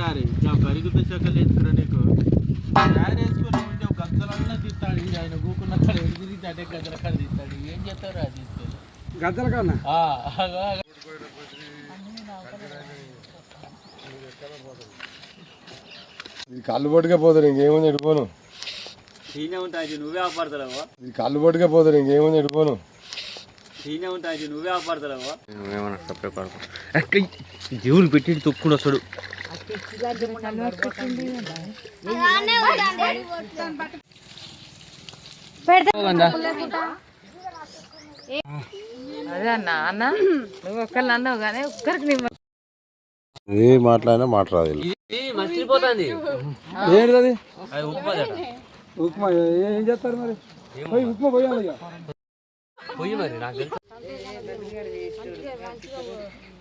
ఎందుకురా నీకు. తయారు వేసుకొని ఉంటే ఒక గద్దలన్నా తీస్తాడు ఆయన కూకున్న కాడ ఎడు తిరిగి అదే గద్దల కాడ తీస్తాడు. ఏం చేస్తారో అది? తీసుకెళ్ళి గద్దల కన్నా. ఇది కళ్ళు పొట్టుకే పోతారు ఇంకేముంది ఎడిపోను సీనే ఉంటాయి నువ్వే ఆపడతావు ఇది కళ్ళు పొట్టుకే పోతారు ఇంకేముంది ఎడిపోను సీనే ఉంటాయి నువ్వే ఆపడతావు నువ్వేమన్నా సపరేట్ పడుకో. జీవులు పెట్టి తొక్కుడు వస్తాడు అదే అన్న అన్న నువ్వు అన్నావు కానీ ఒక్కరికి నీ ఏ మాట్లాడినా మాట్లాడదు మర్చిపోతుంది ఏంటిది? ఉప్మా ఏ- ఏం చేస్తారు మరి? పోయి ఉప్మా పోయాలి ఇక పోయి మరి నాకు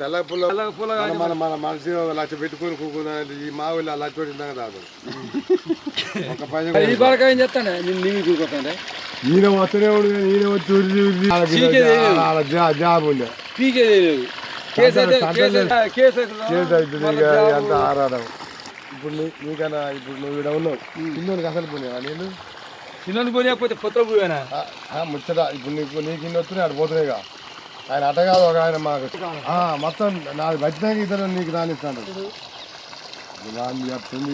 తెల్ల పుల్ల మన మన మన ఒక లక్ష పెట్టుకొని కూకుందా ఈ మా ఊళ్ళో లక్ష పెట్టిందాక రాదు. ఒక పని ఏం చేస్తానే? నేను నీవి కూకుంటానే ఈయన వస్తూనే ఉండు ఈయన వచ్చి జా- జాబ్ ఉండే. ఆరాటం. ఇప్పుడు నీకన్నా ఇప్పుడు నువ్వు ఇక్కడ ఉన్నావు. కిందోనికి అసలు పోయినా నేను? పోనీయకపోతే కొత్త పోయానా? ముచ్చట ఇప్పుడు నీకు నీకు ఇన్ని వస్తున్నాయి అటు పోతున్నాయిగా ఆయన అట కాదు ఒక ఆయన మాకు. ఆ, మొత్తం నాది వచ్చినాక ఇతను నీకు రానిస్తాడు వాడిని చెప్తుంది.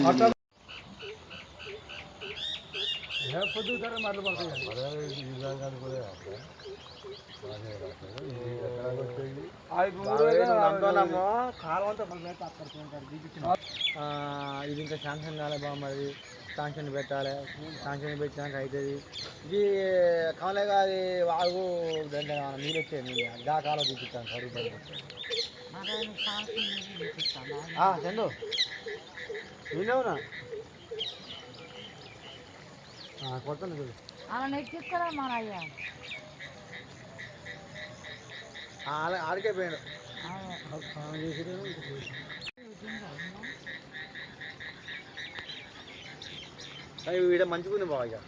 ఇది ఇంకా శాంక్షన్ కాలే బాగుమది శాంక్షన్ పెట్టాలి. శాంక్షన్ పెట్టినాక అవుతుంది ఇది కాలేగా అది వాగు దాంట్లో నీళ్ళు వచ్చాయి నీళ్ళు. దా కాలం చూపిస్తాను సార్ చందు. విన్నావునా కొడతాను చూడు. అలా ఎక్కిస్తారా మన అయ్యా అలా ఆడికే పోయాడు వీడ మంచిగా ఉంది బాగా